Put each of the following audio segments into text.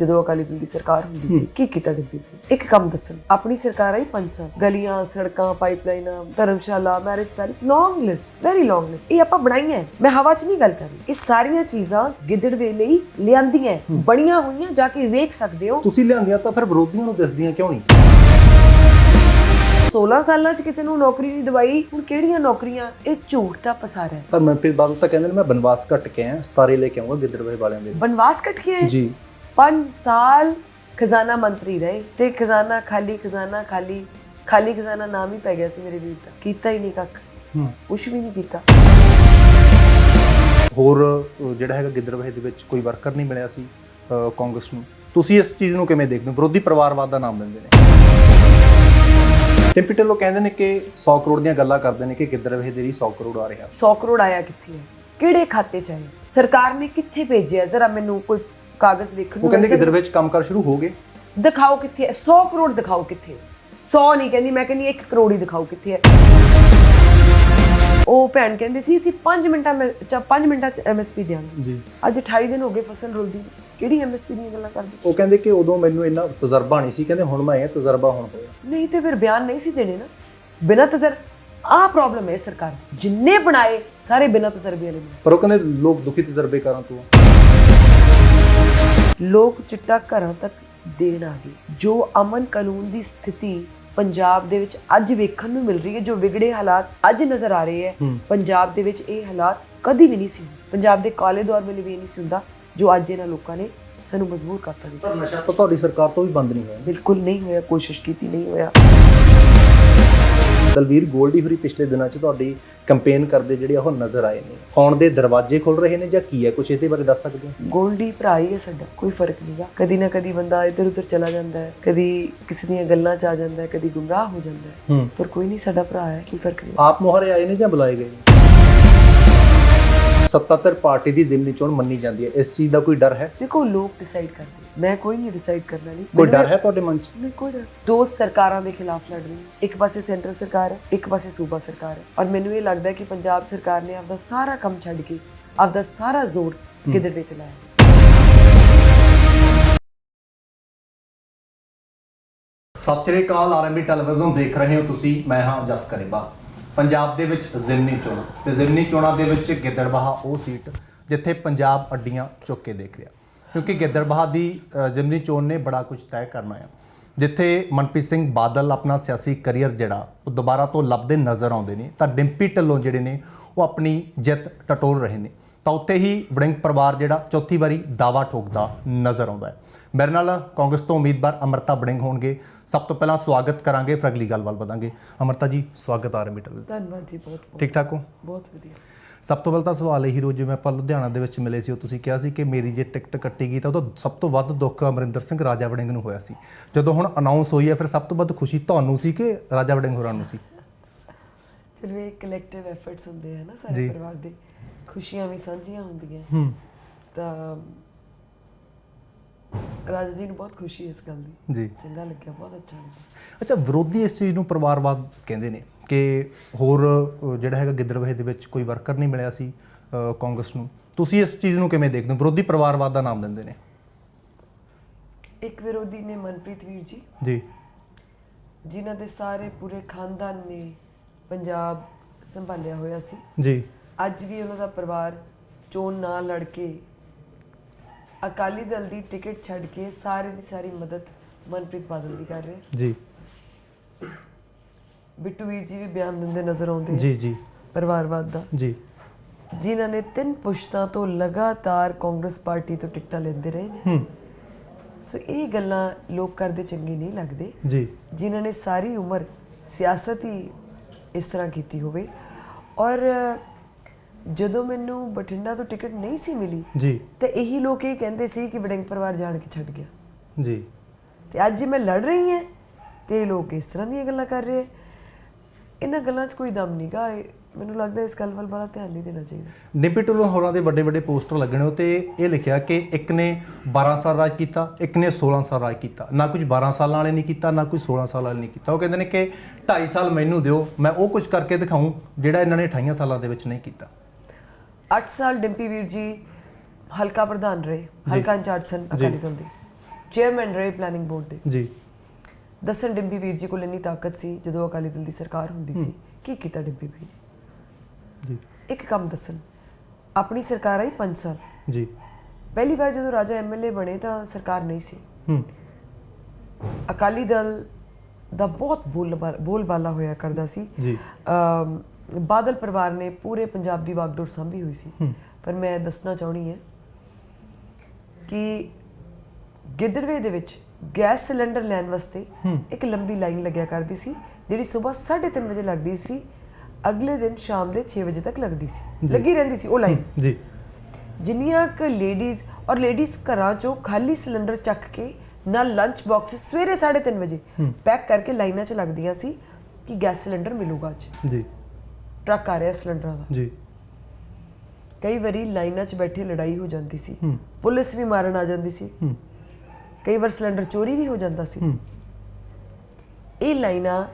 ਜਦੋਂ ਅਕਾਲੀ ਦਲ ਦੀ ਸਰਕਾਰ ਹੁੰਦੀ ਸੀ ਕੀ ਕੀਤਾ ਨੇ? ਇੱਕ ਕੰਮ ਦੱਸਣ। ਆਪਣੀ ਸਰਕਾਰ ਆਈ 5 ਸਾਲ। ਗਲੀਆਂ ਸੜਕਾਂ ਪਾਈਪਲਾਈਨਾਂ ਧਰਮਸ਼ਾਲਾ marriage palace long list very long list ਇਹ ਆਪਾਂ ਬਣਾਈਆਂ। ਮੈਂ ਹਵਾ 'ਚ ਨਹੀਂ ਗੱਲ ਕਰ ਰਹੀ। ਇਹ ਸਾਰੀਆਂ ਚੀਜ਼ਾਂ ਗਿੱਦੜਵੇ ਲਈ ਲਿਆਂਦੀਆਂ ਹੈ, ਬਣੀਆਂ ਹੋਈਆਂ ਜਾ ਕੇ ਵੇਖ ਸਕਦੇ ਹੋ। ਤੁਸੀਂ ਲਿਆਂਦੀਆਂ ਤਾਂ ਫਿਰ ਵਿਰੋਧੀਆਂ ਨੂੰ ਦਿਸਦੀਆਂ ਕਿਉਂ ਨਹੀਂ? 16 ਸਾਲਾਂ 'ਚ ਕਿਸੇ ਨੂੰ ਨੌਕਰੀ ਨਹੀਂ ਦਵਾਈ। ਹੁਣ ਕਿਹੜੀਆਂ ਨੌਕਰੀਆਂ? ਇਹ ਝੂਠ ਦਾ ਪਸਾਰਾ ਹੈ। ਪਰ ਮਨਪ੍ਰੀਤ ਬਾਦਲ ਤਾਂ ਕਹਿੰਦੇ ਨੇ ਮੈਂ ਬਨਵਾਸ ਕੱਟ ਕੇ ਆਇਆ ਸਤਾਰੇ ਲੈ ਕੇ ਆਉਂਗਾ ਗਿੱਦੜਵੇ ਵਾਲਿਆਂ ਦੇ ਬਨਵਾਸ ਕੱਟ ਕੇ ਆਏ ਜੀ। 5 ਸਾਲ ਖਜ਼ਾਨਾ ਮੰਤਰੀ ਰਹੇ ਤੇ ਖਜ਼ਾਨਾ ਖਾਲੀ ਖਜ਼ਾਨਾ ਖਾਲੀ ਖਾਲੀ ਖਜ਼ਾਨਾ ਨਾਮ ਹੀ ਪੈ ਗਿਆ ਸੀ ਮੇਰੇ ਵੀਰ ਦਾ। ਕੀਤਾ ਹੀ ਨਹੀਂ ਕੱਖ। ਹੂੰ। ਕੁਛ ਵੀ ਨਹੀਂ ਕੀਤਾ। ਹੋਰ ਜਿਹੜਾ ਹੈਗਾ ਗਿੱਦੜਵੇ ਦੇ ਵਿੱਚ ਕੋਈ ਵਰਕਰ ਨਹੀਂ ਮਿਲਿਆ ਸੀ ਕਾਂਗਰਸ ਨੂੰ। ਤੁਸੀਂ ਇਸ ਚੀਜ਼ ਨੂੰ ਕਿਵੇਂ ਦੇਖਦੇ ਹੋ? ਵਿਰੋਧੀ ਪਰਿਵਾਰਵਾਦ ਦਾ ਨਾਮ ਦਿੰਦੇ ਨੇ। ਟਿੰਪੀ ਢਿੱਲੋਂ ਕਹਿੰਦੇ ਨੇ ਕਿ 100 ਕਰੋੜ ਦੀਆਂ ਗੱਲਾਂ ਕਰਦੇ ਨੇ ਕਿ ਗਿੱਦੜਵੇ ਦੇ ਲਈ 100 ਕਰੋੜ ਆ ਰਿਹਾ। 100 ਕਰੋੜ ਆਇਆ ਕਿੱਥੇ ਹੈ? ਕਿਹੜੇ ਖਾਤੇ ਚ ਆਇਆ ਸਰਕਾਰ ਨੇ ਕਿੱਥੇ ਭੇਜਿਆ? ਜਰਾ ਮੈਨੂੰ ਕੋਈ ਕਾਗਜ਼ ਵੇਖਣ ਉਹ ਕਹਿੰਦੇ ਵੈਸੇ ਗਿੱਦੜਵੇ ਵਿੱਚ ਕੰਮਕਾਰ ਸ਼ੁਰੂ ਹੋ ਗਏ? ਦਿਖਾਓ ਕਿੱਥੇ ਹੈ? 100 ਕਰੋੜ ਦਿਖਾਓ ਕਿੱਥੇ ਹੈ? 100 ਨਹੀਂ ਕਹਿੰਦੀ ਮੈਂ ਕਹਿੰਦੀ 1 ਕਰੋੜ ਹੀ ਦਿਖਾਓ ਕਿੱਥੇ ਹੈ। ਉਹ ਭੈਣ ਕਹਿੰਦੀ ਸੀ ਅਸੀਂ 5 ਮਿੰਟਾਂ ਮੈਂ 5 ਮਿੰਟਾਂ ਚ ਐਮਐਸਪੀ ਦਿਆਂਗੇ। ਜੀ। ਅੱਜ 28 ਦਿਨ ਹੋ ਗਏ ਫਸਲ ਰੁਲਦੀ ਨੂੰ। ਕਿਹੜੀ ਐਮਐਸਪੀ ਦੀਆਂ ਗੱਲਾਂ ਕਰਦੇ? ਉਹ ਕਹਿੰਦੇ ਕਿ ਉਦੋਂ ਮੈਨੂੰ ਇੰਨਾ ਤਜਰਬਾ ਨਹੀਂ ਸੀ ਕਹਿੰਦੇ ਹੁਣ ਮੈਂ ਇਹ ਤਜਰਬਾ ਹੁਣ ਹੋਇਆ। ਨਹੀਂ ਤੇ ਫਿਰ ਬਿਆਨ ਨਹੀਂ ਸੀ ਦੇਣੇ ਨਾ। ਬਿਨਾਂ ਤਜਰ ਆਹ ਪ੍ਰੋਬਲਮ ਹੈ ਸਰਕਾਰ ਦੀ। ਜਿੰਨੇ ਬਣਾਏ ਸਾਰੇ ਬਿਨਾਂ ਤਜਰਬੇ ਵਾਲੇ ਪਰ ਉਹ ਕਹਿੰਦੇ ਲੋਕ ਦੁਖੀ ਤਜਰਬੇਕਾਰਾਂ ਤੋਂ ਆ। ਲੋਕ ਚਿੱਟਾ ਘਰਾਂ ਤੱਕ ਦੇਣ ਆ ਗਏ ਜੋ ਅਮਨ ਕਾਨੂੰਨ ਦੀ ਸਥਿਤੀ ਪੰਜਾਬ ਦੇ ਵਿੱਚ ਅੱਜ ਵੇਖਣ ਨੂੰ ਮਿਲ ਰਹੀ ਹੈ ਜੋ ਵਿਗੜੇ ਹਾਲਾਤ ਅੱਜ ਨਜ਼ਰ ਆ ਰਹੇ ਹੈ। ਪੰਜਾਬ ਦੇ ਵਿੱਚ ਇਹ ਹਾਲਾਤ ਕਦੀ ਵੀ ਨਹੀਂ ਸੀ। ਪੰਜਾਬ ਦੇ ਕਾਲੇ ਦੌਰ ਵੇਲੇ ਵੀ ਇਹ ਨਹੀਂ ਸੀ ਹੁੰਦਾ ਜੋ ਅੱਜ ਇਹਨਾਂ ਲੋਕਾਂ ਨੇ ਸਾਨੂੰ ਮਜਬੂਰ ਕਰਤਾ ਪਰ ਨਸ਼ਾ ਤਾਂ ਤੁਹਾਡੀ ਸਰਕਾਰ ਤੋਂ ਵੀ ਬੰਦ ਨਹੀਂ ਹੋਇਆ ਬਿਲਕੁਲ ਨਹੀਂ ਹੋਇਆ ਕੋਸ਼ਿਸ਼ ਕੀਤੀ ਨਹੀਂ ਹੋਇਆ ਦਲਵੀਰ ਗੋਲਡੀ ਹੋਰੀ ਪਿਛਲੇ ਦਿਨਾਂ 'ਚ ਤੁਹਾਡੀ ਕੈਂਪੇਨ ਕਰਦੇ ਜਿਹੜੇ ਉਹ ਨਜ਼ਰ ਆਏ ਨੇ। ਫੋਨ ਦੇ ਦਰਵਾਜ਼ੇ ਖੁੱਲ ਰਹੇ ਨੇ ਜਾਂ ਕੀ ਹੈ? ਕੁਝ ਇਹਦੇ ਬਾਰੇ ਦੱਸ ਸਕਦੇ ਹੋ? ਗੋਲਡੀ ਭਰਾ ਹੀ ਹੈ ਸਾਡਾ ਕੋਈ ਫ਼ਰਕ ਨਹੀਂਗਾ ਕਦੀ ਨਾ ਕਦੀ ਬੰਦਾ ਇੱਧਰ ਉੱਧਰ ਚਲਾ ਜਾਂਦਾ ਹੈ ਕਦੀ ਕਿਸੇ ਦੀਆਂ ਗੱਲਾਂ 'ਚ ਆ ਜਾਂਦਾ ਹੈ ਕਦੀ ਗੁੰਮਰਾਹ ਹੋ ਜਾਂਦਾ ਹੈ। ਪਰ ਕੋਈ ਨਹੀਂ ਸਾਡਾ ਭਰਾ ਹੈ ਕੋਈ ਫ਼ਰਕ ਨਹੀਂ। ਆਪ ਮੁਹਾਰੇ ਆਏ ਨੇ ਜਾਂ ਬੁਲਾਏ ਗਏ ਨੇ? ਸੱਤਾਧਰ ਪਾਰਟੀ ਦੀ ਜ਼ਿਮਨੀ ਚੋਣ ਮੰਨੀ ਜਾਂਦੀ ਹੈ। ਇਸ ਚੀਜ਼ ਦਾ ਕੋਈ ਡਰ ਹੈ? ਦੇਖੋ ਲੋਕ ਡਿਸਾਈਡ ਕਰਦੇ ਮੈਂ ਕੋਈ ਨਹੀਂ ਡਿਸਾਈਡ ਕਰਨ ਵਾਲੀ। ਕੋਈ ਡਰ ਹੈ ਤੁਹਾਡੇ ਮਨ 'ਚ? ਨਹੀਂ ਕੋਈ ਡਰ। ਦੋ ਸਰਕਾਰਾਂ ਦੇ ਖਿਲਾਫ ਲੜ ਰਹੀ ਹਾਂ। ਇੱਕ ਪਾਸੇ ਸੈਂਟਰ ਸਰਕਾਰ ਹੈ ਇੱਕ ਪਾਸੇ ਸੂਬਾ ਸਰਕਾਰ ਹੈ। ਔਰ ਮੈਨੂੰ ਇਹ ਲੱਗਦਾ ਹੈ ਕਿ ਪੰਜਾਬ ਸਰਕਾਰ ਨੇ ਆਪਦਾ ਸਾਰਾ ਕੰਮ ਛੱਡ ਕੇ ਆਪਦਾ ਸਾਰਾ ਜ਼ੋਰ ਗਿੱਦੜਵੇ ਤੇ ਲਾਇਆ। ਸਤਿ ਸ਼੍ਰੀ ਅਕਾਲ ਆਰਐਮਬੀ ਟੈਲੀਵਿਜ਼ਨ ਦੇਖ ਰਹੇ ਹੋ ਤੁਸੀਂ। ਮੈਂ ਹਾਂ ਜਸ ਕਰੇਬਾ। ਪੰਜਾਬ ਦੇ ਵਿੱਚ ਜ਼ਿਮਨੀ ਚੋਣ। ਤੇ ਜ਼ਿਮਨੀ ਚੋਣਾਂ ਦੇ ਵਿੱਚ ਗਿੱਦੜਬਾਹਾ ਉਹ ਸੀਟ ਜਿੱਥੇ ਪੰਜਾਬ ਅੱਡੀਆਂ ਚੁੱਕ ਕੇ ਦੇਖ ਰਿਹਾ। ਕਿਉਂਕਿ ਗਿੱਦੜਬਾਹਾ ਦੀ ਜ਼ਿਮਨੀ ਚੋਣ ਨੇ ਬੜਾ ਕੁਝ ਤੈਅ ਕਰਨਾ ਹੈ ਜਿੱਥੇ ਮਨਪ੍ਰੀਤ ਸਿੰਘ ਬਾਦਲ ਆਪਣਾ ਸਿਆਸੀ ਕੈਰੀਅਰ ਜਿਹੜਾ ਉਹ ਦੁਬਾਰਾ ਤੋਂ ਲੱਭਦੇ ਨਜ਼ਰ ਆਉਂਦੇ ਨੇ। ਤਾਂ ਡਿੰਪੀ ਢਿੱਲੋਂ ਜਿਹੜੇ ਨੇ ਉਹ ਆਪਣੀ ਜਿੱਤ ਟਟੋਲ ਰਹੇ ਨੇ। ਤਾਂ ਉੱਥੇ ਹੀ ਵੜਿੰਗ ਪਰਿਵਾਰ ਜਿਹੜਾ ਚੌਥੀ ਵਾਰੀ ਦਾਵਾ ਠੋਕਦਾ ਨਜ਼ਰ ਆਉਂਦਾ ਹੈ। ਮੇਰੇ ਨਾਲ ਕਾਂਗਰਸ ਤੋਂ ਉਮੀਦਵਾਰ ਅਮਰਤਾ ਵੜਿੰਗ ਹੋਣਗੇ। ਸਭ ਤੋਂ ਪਹਿਲਾਂ ਸਵਾਗਤ ਕਰਾਂਗੇ ਫਿਰ ਅਗਲੀ ਗੱਲਬਾਤ ਵਧਾਂਗੇ। ਅਮਰਤਾ ਜੀ ਸਵਾਗਤ ਆ ਰਿਹਾ ਮੀਟਰ ਧੰਨਵਾਦ ਜੀ ਬਹੁਤ ਬਹੁਤ ਠੀਕ ਠਾਕ ਹੋ? ਬਹੁਤ ਵਧੀਆ। ਸਭ ਤੋਂ ਪਹਿਲਾਂ ਤਾਂ ਸਵਾਲ ਇਹੀ ਰੋ ਜਿਵੇਂ ਆਪਾਂ ਲੁਧਿਆਣਾ ਦੇ ਵਿੱਚ ਮਿਲੇ ਸੀ ਉਹ ਤੁਸੀਂ ਕਿਹਾ ਸੀ ਕਿ ਮੇਰੀ ਜੇ ਟਿਕਟ ਕੱਟੀ ਗਈ ਤਾਂ ਉਹਦਾ ਸਭ ਤੋਂ ਵੱਧ ਦੁੱਖ ਅਮਰਿੰਦਰ ਸਿੰਘ ਰਾਜਾ ਵੜਿੰਗ ਨੂੰ ਹੋਇਆ ਸੀ। ਜਦੋਂ ਹੁਣ ਅਨਾਉਂਸ ਹੋਈ ਹੈ ਫਿਰ ਸਭ ਤੋਂ ਵੱਧ ਖੁਸ਼ੀ ਤੁਹਾਨੂੰ ਸੀ ਕਿ ਰਾਜਾ ਵੜਿੰਗ ਹੋਰਾਂ ਨੂੰ ਸੀ? ਚਲੋ ਇਹ ਕਲੈਕਟਿਵ ਐਫਰਟਸ ਹੁੰਦੇ ਆ ਨਾ। ਸਾਰੇ ਪਰਿਵਾਰ ਦੇ। ਖੁਸ਼ੀਆਂ ਵੀ ਸਾਂਝੀਆਂ ਹੁੰਦੀਆਂ। ਹੂੰ। ਤਾਂ ਰਾਜਾ ਜੀ ਨੂੰ ਬਹੁਤ ਖੁਸ਼ੀ ਇਸ ਗੱਲ ਦੀ। ਜੀ। ਚੰਗਾ ਲੱਗਿਆ ਬਹੁਤ ਅੱਛਾ ਲੱਗਿਆ। ਅੱਛਾ ਵਿਰੋਧੀ ਇਸ ਚੀਜ਼ ਨੂੰ ਪਰਿਵਾਰਵਾਦ ਕਹਿੰਦੇ ਨੇ। ਕਿ ਹੋਰ ਜਿਹੜਾ ਹੈਗਾ ਗਿੱਦੜਵੇ ਦੇ ਵਿੱਚ ਕੋਈ ਵਰਕਰ ਨਹੀਂ ਮਿਲਿਆ ਸੀ ਕਾਂਗਰਸ ਨੂੰ। ਤੁਸੀਂ ਇਸ ਚੀਜ਼ ਨੂੰ ਕਿਵੇਂ ਦੇਖਦੇ ਹੋ? ਵਿਰੋਧੀ ਪਰਿਵਾਰਵਾਦ ਦਾ ਨਾਮ ਦਿੰਦੇ ਨੇ। ਇੱਕ ਵਿਰੋਧੀ ਨੇ ਮਨਪ੍ਰੀਤ ਵੀਰ ਜੀ। ਜੀ। ਜਿਨ੍ਹਾਂ ਦੇ ਸਾਰੇ ਪੂਰੇ ਖਾਨਦਾਨ ਨੇ ਪੰਜਾਬ ਸੰਭਾਲਿਆ ਹੋਇਆ ਸੀ। ਜੀ। ਅੱਜ ਵੀ ਉਹਨਾਂ ਦਾ ਪਰਿਵਾਰ ਚੋਣ ਨਾ ਲੜ ਕੇ ਅਕਾਲੀ ਦਲ ਦੀ ਟਿਕਟ ਛੱਡ ਕੇ ਸਾਰੇ ਦੀ ਸਾਰੀ ਮਦਦ ਮਨਪ੍ਰੀਤ ਬਾਦਲ ਦੀ ਕਰ ਰਹੇ ਜੀ। ਬਿੱਟੂ ਵੀਰ ਜੀ ਵੀ ਬਿਆਨ ਦਿੰਦੇ ਨਜ਼ਰ ਆਉਂਦੇ ਆ ਜੀ ਜੀ। ਪਰਿਵਾਰਵਾਦ ਦਾ। ਜੀ। ਜਿਨ੍ਹਾਂ ਨੇ ਤਿੰਨ ਪੁਸ਼ਤਾਂ ਤੋਂ ਲਗਾਤਾਰ ਕਾਂਗਰਸ ਪਾਰਟੀ ਤੋਂ ਟਿਕਟਾਂ ਲੈਂਦੇ ਰਹੇ ਨੇ। ਹੂੰ। ਸੋ ਇਹ ਗੱਲਾਂ ਲੋਕ ਕਰਦੇ ਚੰਗੇ ਨਹੀਂ ਲੱਗਦੇ। ਜੀ। ਜਿਨ੍ਹਾਂ ਨੇ ਸਾਰੀ ਉਮਰ ਸਿਆਸਤ ਹੀ ਇਸ ਤਰ੍ਹਾਂ ਕੀਤੀ ਹੋਵੇ। ਔਰ ਜਦੋਂ ਮੈਨੂੰ ਬਠਿੰਡਾ ਤੋਂ ਟਿਕਟ ਨਹੀਂ ਸੀ ਮਿਲੀ ਜੀ। ਤੇ ਇਹੀ ਲੋਕ ਇਹ ਕਹਿੰਦੇ ਸੀ ਕਿ ਵੜਿੰਗ ਪਰਿਵਾਰ ਜਾਣ ਕੇ ਛੱਡ ਗਿਆ। ਜੀ। ਤੇ ਅੱਜ ਜੇ ਮੈਂ ਲੜ ਰਹੀ ਹਾਂ ਤੇ ਇਹ ਲੋਕ ਇਸ ਤਰ੍ਹਾਂ ਦੀਆਂ ਗੱਲਾਂ ਕਰ ਰਹੇ ਆ। ਇਹਨਾਂ ਗੱਲਾਂ 'ਚ ਕੋਈ ਦਮ ਨਹੀਂਗਾ ਮੈਨੂੰ ਲੱਗਦਾ ਇਸ ਗੱਲ ਵੱਲ ਬੜਾ ਧਿਆਨ ਨਹੀਂ ਦੇਣਾ ਚਾਹੀਦਾ। ਨਿਪੀ ਢਿੱਲੋਂ ਹੋਰਾਂ ਦੇ ਵੱਡੇ ਵੱਡੇ ਪੋਸਟਰ ਲੱਗਣੇ ਉਹ ਤੇ ਇਹ ਲਿਖਿਆ ਕਿ ਇੱਕ ਨੇ 12 ਸਾਲ ਰਾਜ ਕੀਤਾ ਇੱਕ ਨੇ 16 ਸਾਲ ਰਾਜ ਕੀਤਾ। ਨਾ ਕੁਝ 12 ਸਾਲਾਂ ਵਾਲੇ ਨਹੀਂ ਕੀਤਾ ਨਾ ਕੋਈ 16 ਸਾਲਾਂ ਵਾਲੇ ਨਹੀਂ ਕੀਤਾ। ਉਹ ਕਹਿੰਦੇ ਨੇ ਕਿ 2.5 ਸਾਲ ਮੈਨੂੰ ਦਿਓ ਮੈਂ ਉਹ ਕੁਝ ਕਰਕੇ ਦਿਖਾਊਂ ਜਿਹੜਾ ਇਹਨਾਂ ਨੇ 28 ਸਾਲਾਂ ਦੇ ਵਿੱਚ ਨਹੀਂ ਕੀਤਾ। 8 ਸਾਲ ਡਿੰਪੀ ਵੀਰ ਜੀ ਹਲਕਾ ਪ੍ਰਧਾਨ ਰਹੇ ਹਲਕਾ ਇੰਚਾਰਜ ਸਨ ਅਕਾਲੀ ਦਲ ਦੇ। ਚੇਅਰਮੈਨ ਰਹੇ ਪਲੈਨਿੰਗ ਬੋਰਡ ਦੇ। ਜੀ। ਦੱਸਣ ਡਿੰਪੀ ਵੀਰ ਜੀ ਕੋਲ ਇੰਨੀ ਤਾਕਤ ਸੀ ਜਦੋਂ ਅਕਾਲੀ ਦਲ ਦੀ ਸਰਕਾਰ ਹੁੰਦੀ ਸੀ। ਕੀ ਕੀਤਾ ਡਿੰਪੀ ਵੀਰ ਜੀ? ਇੱਕ ਕੰਮ ਦੱਸਣ। ਆਪਣੀ ਸਰਕਾਰ ਆਈ 5 ਸਾਲ। ਜੀ। ਪਹਿਲੀ ਵਾਰ ਜਦੋਂ ਰਾਜਾ ਐਮਐਲਏ ਬਣੇ ਤਾਂ ਸਰਕਾਰ ਨਹੀਂ ਸੀ। ਹੂੰ। ਅਕਾਲੀ ਦਲ ਦਾ ਬਹੁਤ ਬੋਲ ਬੋਲਬਾਲਾ ਹੋਇਆ ਕਰਦਾ ਸੀ। ਜੀ। ਬਾਦਲ ਪਰਿਵਾਰ ਨੇ ਪੂਰੇ ਪੰਜਾਬ ਦੀ ਵਾਗਡੋਰ ਸੰਭੀ ਹੋਈ ਸੀ। ਪਰ ਮੈਂ ਦੱਸਣਾ ਚਾਹਣੀ ਹੈ ਕਿ ਗਿੱਦੜਵੇ ਦੇ ਵਿੱਚ ਗੈਸ ਸਿਲੰਡਰ ਲੈਣ ਵਾਸਤੇ। ਇੱਕ ਲੰਬੀ ਲਾਈਨ ਲੱਗਿਆ ਕਰਦੀ ਸੀ ਜਿਹੜੀ ਸਵੇਰ 3:30 ਵਜੇ ਲੱਗਦੀ ਸੀ ਅਗਲੇ ਦਿਨ ਸ਼ਾਮ ਦੇ 6 ਵਜੇ ਤੱਕ ਲੱਗਦੀ ਸੀ। ਲੱਗੀ ਰਹਿੰਦੀ ਸੀ ਉਹ ਲਾਈਨ। ਜੀ। ਜਿੰਨੀਆਂ ਕ ਲੇਡੀਜ਼ ਔਰ ਲੇਡੀਜ਼ ਘਰਾਂ ਚੋਂ ਖਾਲੀ ਸਿਲੰਡਰ ਚੱਕ ਕੇ ਨਾਲ ਲੰਚ ਬਾਕਸ ਸਵੇਰੇ 3:30 ਵਜੇ। ਪੈਕ ਕਰਕੇ ਲਾਈਨਾਂ 'ਚ ਲੱਗਦੀਆਂ ਸੀ ਕਿ ਗੈਸ ਸਿਲੰਡਰ ਮਿਲੂਗਾ ਅੱਜ। ਜੀ। ਟਰੱਕ ਆ ਰਿਹਾ ਸਿਲੰਡਰਾਂ ਦਾ। ਜੀ। ਕਈ ਵਾਰੀ ਲਾਈਨਾਂ 'ਚ ਬੈਠੇ ਲੜਾਈ ਹੋ ਜਾਂਦੀ ਸੀ। ਪੁਲਿਸ ਵੀ ਮਾਰਨ ਆ ਜਾਂਦੀ ਸੀ। ਕਈ ਵਾਰ ਸਿਲੰਡਰ ਚੋਰੀ ਵੀ ਹੋ ਜਾਂਦਾ ਸੀ। ਇਹ ਲਾਈਨਾਂ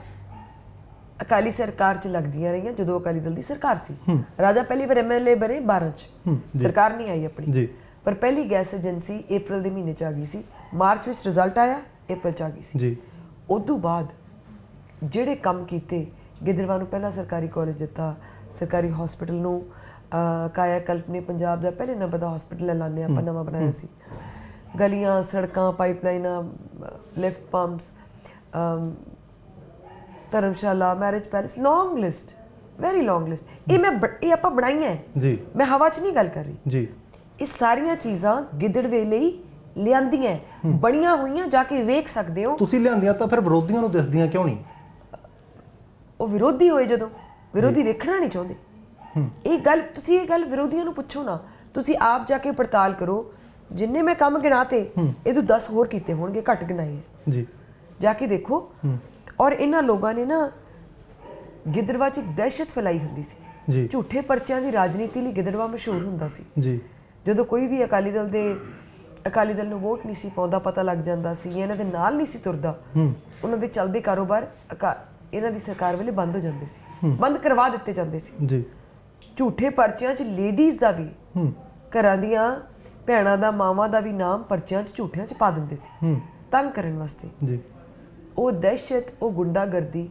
ਅਕਾਲੀ ਸਰਕਾਰ 'ਚ ਲੱਗਦੀਆਂ ਰਹੀਆਂ ਜਦੋਂ ਅਕਾਲੀ ਦਲ ਦੀ ਸਰਕਾਰ ਸੀ। ਰਾਜਾ ਪਹਿਲੀ ਵਾਰ ਐਮਐਲਏ ਬਣੇ 12 'ਚ। ਹੂੰ, ਜੀ। ਸਰਕਾਰ ਨਹੀਂ ਆਈ ਆਪਣੀ। ਜੀ। ਪਰ ਪਹਿਲੀ ਗੈਸ ਏਜੰਸੀ April ਦੇ ਮਹੀਨੇ 'ਚ ਆ ਗਈ ਸੀ। ਮਾਰਚ ਵਿੱਚ ਰਿਜ਼ਲਟ ਆਇਆ April 'ਚ ਆ ਗਈ ਸੀ। ਜੀ। ਉਦੋਂ ਬਾਅਦ ਜਿਹੜੇ ਕੰਮ ਕੀਤੇ ਗਿੱਦੜਵਾ ਨੂੰ ਪਹਿਲਾ ਸਰਕਾਰੀ ਕਾਲਜ ਦਿੱਤਾ ਸਰਕਾਰੀ ਹਸਪੀਟਲ ਨੂੰ ਕਾਇਆ ਕਲਪ ਨੇ ਪੰਜਾਬ ਦਾ ਪਹਿਲੇ ਨੰਬਰ ਦਾ ਹਸਪੀਟਲ ਐਲਾਨਿਆ ਆਪਾਂ ਨਵਾਂ ਬਣਾਇਆ ਸੀ। ਗਲੀਆਂ ਸੜਕਾਂ ਪਾਈਪਲਾਈਨਾਂ ਲਿਫਟ ਪੰਪਸ ਧਰਮਸ਼ਾਲਾ marriage palace long list very long list ਇਹ ਮੈਂ ਇਹ ਆਪਾਂ ਬਣਾਈਆਂ ਹੈ। ਜੀ। ਮੈਂ ਹਵਾ 'ਚ ਨਹੀਂ ਗੱਲ ਕਰ ਰਹੀ। ਜੀ। ਇਹ ਸਾਰੀਆਂ ਚੀਜ਼ਾਂ ਗਿੱਦੜਵੇ ਲਈ ਲਿਆਂਦੀਆਂ ਬਣੀਆਂ ਹੋਈਆਂ ਜਾ ਕੇ ਵੇਖ ਸਕਦੇ ਹੋ। ਤੁਸੀਂ ਲਿਆਂਦੀਆਂ ਤਾਂ ਫਿਰ ਵਿਰੋਧੀਆਂ ਨੂੰ ਦਿਸਦੀਆਂ ਕਿਉਂ ਨਹੀਂ? ਉਹ ਵਿਰੋਧੀ ਹੋਏ ਜਦੋਂ। ਵਿਰੋਧੀ ਵੇਖਣਾ ਨਹੀਂ ਚਾਹੁੰਦੇ। ਇਹ ਗੱਲ ਤੁਸੀਂ ਇਹ ਗੱਲ ਵਿਰੋਧੀਆਂ ਨੂੰ ਪੁੱਛੋ ਨਾ। ਤੁਸੀਂ ਆਪ ਜਾ ਕੇ ਪੜਤਾਲ ਕਰੋ। ਜਿੰਨੇ ਮੈਂ ਕੰਮ ਗਿਣਾਤੇ ਇਹ ਤੋਂ 10 ਹੋਰ ਕੀਤੇ ਹੋਣਗੇ ਘੱਟ ਗਿਣਾਏ ਜੀ। ਜਾ ਕੇ ਦੇਖੋ। ਔਰ ਇਹਨਾਂ ਲੋਕਾਂ ਨੇ ਨਾ ਗਿੱਦੜਵਾ 'ਚ ਦਹਿਸ਼ਤ ਫੈਲਾਈ ਹੁੰਦੀ ਸੀ। ਜੀ। ਝੂਠੇ ਪਰਚਿਆਂ ਦੀ ਰਾਜਨੀਤੀ ਲਈ ਗਿੱਦੜਵਾ ਮਸ਼ਹੂਰ ਹੁੰਦਾ ਸੀ। ਜੀ। ਜਦੋਂ ਕੋਈ ਵੀ ਅਕਾਲੀ ਦਲ ਦੇ ਅਕਾਲੀ ਦਲ ਨੂੰ ਵੋਟ ਨਹੀਂ ਸੀ ਪਾਉਂਦਾ ਪਤਾ ਲੱਗ ਜਾਂਦਾ ਸੀ ਇਹਨਾਂ ਦੇ ਨਾਲ ਨਹੀਂ ਸੀ ਤੁਰਦਾ ਉਹਨਾਂ ਦੇ ਚੱਲਦੇ ਕਾਰੋਬਾਰ ਇਹਨਾਂ ਦੀ ਸਰਕਾਰ ਵੇਲੇ ਬੰਦ ਹੋ ਜਾਂਦੇ ਸੀ। ਬੰਦ ਕਰਵਾ ਦਿੱਤੇ ਜਾਂਦੇ ਸੀ। ਜੀ। ਝੂਠੇ ਪਰਚਿਆਂ 'ਚ ਲੇਡੀਜ਼ ਦਾ ਵੀ ਹੂੰ। ਘਰਾਂ ਦੀਆਂ ਭੈਣਾਂ ਦਾ ਮਾਵਾਂ ਦਾ ਵੀ ਨਾਮ ਪਰਚਿਆਂ 'ਚ ਝੂਠਿਆਂ 'ਚ ਪਾ ਦਿੰਦੇ ਸੀ। ਹੂੰ। ਤੰਗ ਕਰਨ ਵਾਸਤੇ। ਜੀ। ਉਹ ਦਹਿਸ਼ਤ ਉਹ ਗੁੰਡਾਗਰਦੀ